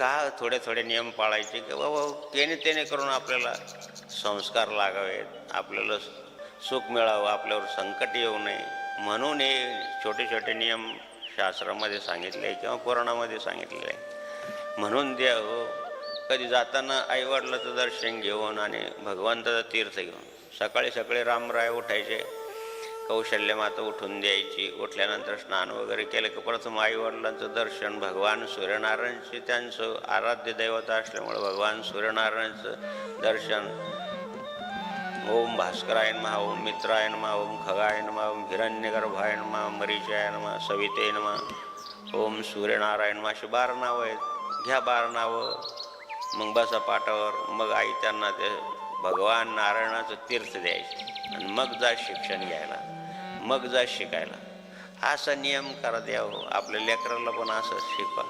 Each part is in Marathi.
का थोडे थोडे नियम पाळायचे की बाबा त्याने त्याने करून आपल्याला संस्कार लागावेत आपल्याला सुख मिळावं आपल्यावर संकट येऊ नये. म्हणून हे छोटे छोटे नियम शास्त्रामध्ये सांगितले किंवा पुराणामध्ये सांगितले म्हणून द्या हो कधी जाताना आईवडिलाचं दर्शन घेऊन आणि भगवंताचं तीर्थ घेऊन सकाळी सकाळी रामराय उठायचे. कौशल्य माता उठून द्यायची. उठल्यानंतर स्नान वगैरे केलं की प्रथम आईवडिलांचं दर्शन भगवान सूर्यनारायणचे त्यांचं आराध्य दैवता असल्यामुळे भगवान सूर्यनारायणचं दर्शन. ओम भास्करायन महा ओम मित्रायन मा ओम खगायन मा ओम हिरण्यगर्भायन मा मरीचायन मा सवितेन मा ओम सूर्यनारायण मा अशी बारा नावं आहेत. घ्या बारा नावं. मग बसा पाटावर मग आई त्यांना ते भगवान नारायणाचं तीर्थ द्यायचं. आणि मग जा शिक्षण घ्यायला. मग जा शिकायला. असा नियम करा द्यावं आपल्या लेकराला पण असं शिकवा.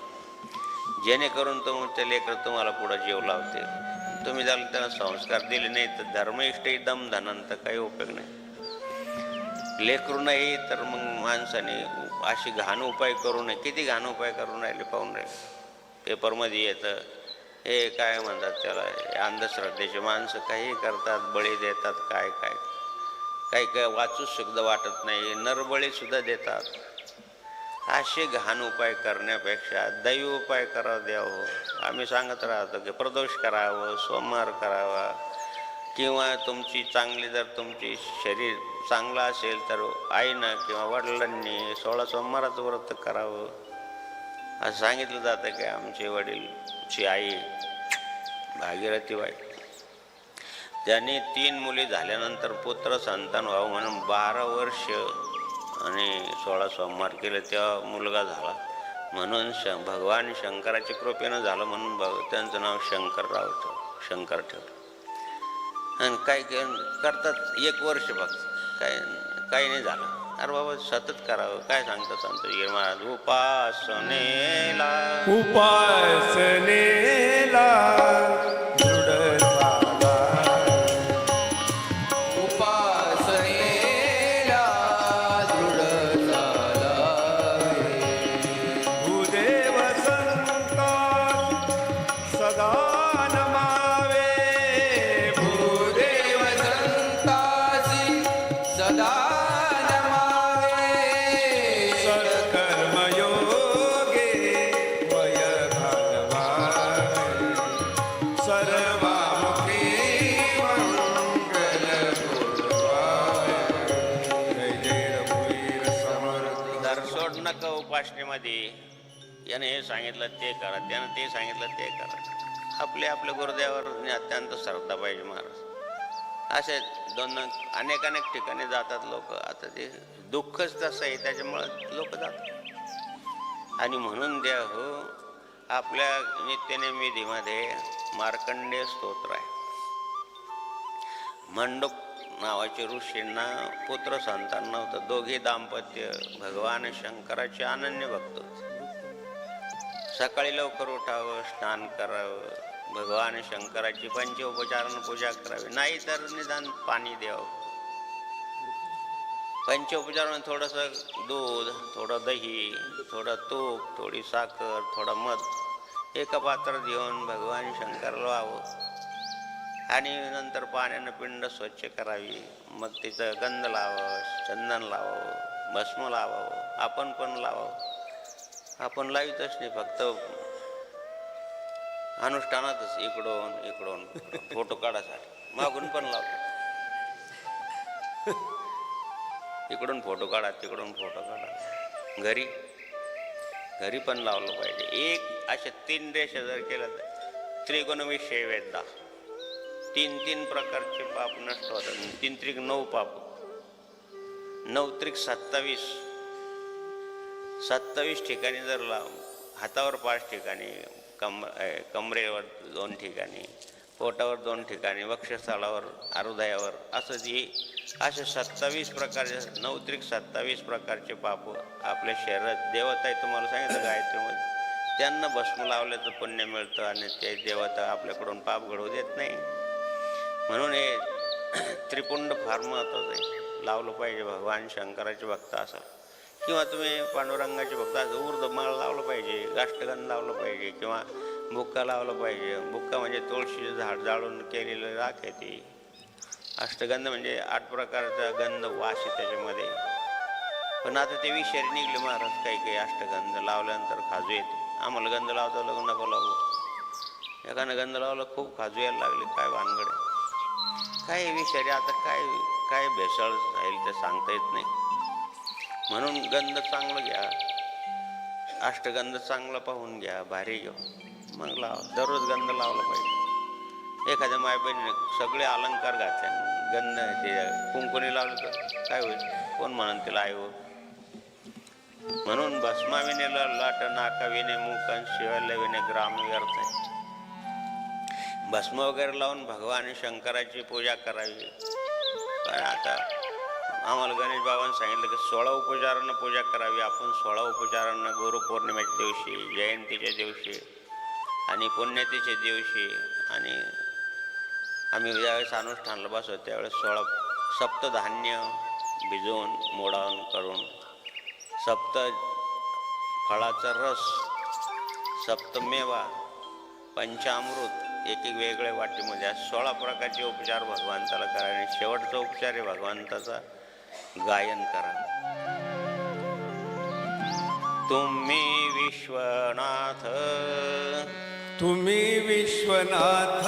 जेणेकरून तुम ते लेकर तुम्हाला पुढं जीव लावते तुम्ही झालं त्यांना संस्कार दिले नाही तर धर्मइष्ट दम धनांत काही उपयोग नाही. लेकरू नाही तर मग माणसाने अशी घाण उपाय करू नये. किती घाण उपाय करून राहिले पाहून राहिले. पेपरमध्ये येतं हे काय म्हणतात त्याला अंधश्रद्धेचे माणसं काही करतात बळी देतात काय काय? काही काय वाचूच सुद्धा वाटत नाही नरबळी सुद्धा देतात. असे घाण उपाय करण्यापेक्षा दैव उपाय करा द्यावं आम्ही सांगत राहतो की प्रदोष करावं सोमवार करावा. किंवा तुमची चांगली जर तुमची शरीर चांगलं असेल तर आईनं किंवा वडिलांनी सोळा सोमवाराचं व्रत करावं. असं सांगितलं जातं की आमचे वडीलची आई भागीरथी वाईट त्यांनी तीन मुली झाल्यानंतर पुत्र संतान व्हावं म्हणून बारा वर्ष आणि सोळा सोमवार केले. तेव्हा मुलगा झाला. म्हणून श भगवान शंकराची कृपेनं झालं म्हणून भग त्यांचं नाव शंकरराव ठेव शंकर ठेवलं. आणि काय काय करतात. एक वर्ष बघ काय काही नाही झालं. अरे बाबा सतत करावं. काय सांगतात सांगतो? ये महाराज उपासनेला. उपासनेला. उपासनेमध्ये याने हे सांगितलं ते करा. त्यानं ते सांगितलं ते करा. आपले आपल्या गुरुदेवावर अत्यंत श्रद्धा पाहिजे महाराज. असे दोन अनेक अनेक ठिकाणी जातात लोक. आता ते दुःखच तसं आहे त्याच्यामुळं लोक जातात. आणि म्हणून द्या हो आपल्या नित्यनेमिधीमध्ये मार्कंडेय स्तोत्र आहे. मंडप नावाचे ऋषींना पुत्र संतान नव्हतं दोघे दाम्पत्य भगवान शंकराचे अनन्य भक्त होते. सकाळी लवकर उठावं स्नान करावं भगवान शंकराची पंचोपचारानं पूजा करावी. नाही तर निदान पाणी द्यावं. पंचोपचारानं थोडंसं दूध थोडं दही थोडं तूप थोडी साखर थोडं मध एका पात्र घेऊन भगवान शंकराला व्हावं आणि नंतर पाण्यानं पिंड स्वच्छ करावी. मग तिचं गंध लावावं चंदन लावावं भस्म लावावं आपण पण लावावं. आपण लावितच नाही फक्त अनुष्ठानातच इकडून इकडून फोटो काढासाठी मागून पण लावतो. इकडून फोटो काढा तिकडून फोटो काढा. घरी घरी पण लावलं पाहिजे. एक असे तीन रेषा जर केलं तर त्रिगुणविषय वेदा तीन तीन प्रकारचे पाप नष्ट होतात. तीन त्रिक नऊ पाप. नऊ त्रिक सत्तावीस. सत्तावीस ठिकाणी जर ला हातावर पाच ठिकाणी कम कमरेवर दोन ठिकाणी पोटावर दोन ठिकाणी वक्षस्थळावर हृदयावर असं जी असे सत्तावीस प्रकारचे नऊ त्रिक सत्तावीस प्रकारचे पाप आपल्या शरीरात. देवता आहे तुम्हाला सांगितलं गायत्रीमध्ये. त्यांना भस्म लावल्याचं पुण्य मिळतं आणि ते देवता आपल्याकडून पाप घडवू देत नाही. म्हणून हे त्रिपुंड फार महत्त्वाचं आहे. लावलं पाहिजे भगवान शंकराचे भक्त असाल किंवा तुम्ही पांडुरंगाचे भक्त असाल ऊर्धमाळ लावलं पाहिजे गाष्टगंध लावलं पाहिजे किंवा बुक्का लावलं पाहिजे. बुक्का म्हणजे तुळशीचं झाड जाळून केलेलं राख आहे ती. अष्टगंध म्हणजे आठ प्रकारचा गंध वास आहे त्याच्यामध्ये. पण आता ते विषारी निघले महाराज काही काही अष्टगंध लावल्यानंतर खाजू येते. आम्हाला गंध लावता लग्न नको लावू. एकानं गंध लावला खूप खाजू यायला लागले काय भानगड आहे? काय विषारी आता काय काय भेसळ राहील ते सांगता येत नाही. म्हणून गंध चांगलं घ्या. अष्टगंध चांगला पाहून घ्या भारी घ्या. मग लावा दररोज गंध लावला पाहिजे. एखाद्या माय बहिणीने सगळे अलंकार घातले गंध ते कुंकुनी लावलं तर काय होईल? कोण म्हणून तिला आई हो. म्हणून भस्माविने लाट नाकाविने मुकन शिवायला विने ग्राम व्यर्थ आहे. भस्म वगैरे लावून भगवान शंकराची पूजा करावी. पण आता आम्हाला गणेश बाबांनी सांगितलं की सोळा उपचारांना पूजा करावी. आपण सोळा उपचारांना गुरुपौर्णिमेच्या दिवशी जयंतीच्या दिवशी आणि पुण्यतेच्या दिवशी आणि आम्ही ज्यावेळेस अनुष्ठानला बसतो त्यावेळेस सोळा सप्तधान्य भिजवून मोडावून करून सप्त फळाचा रस सप्तमेवा पंचामृत एक एक वेगळ्या वाटीमध्ये आज सोळा प्रकारचे उपचार भगवंताला करा आणि शेवटचा उपचार आहे भगवंताचा गायन करा. तुम्ही विश्वनाथ. तुम्ही विश्वनाथ.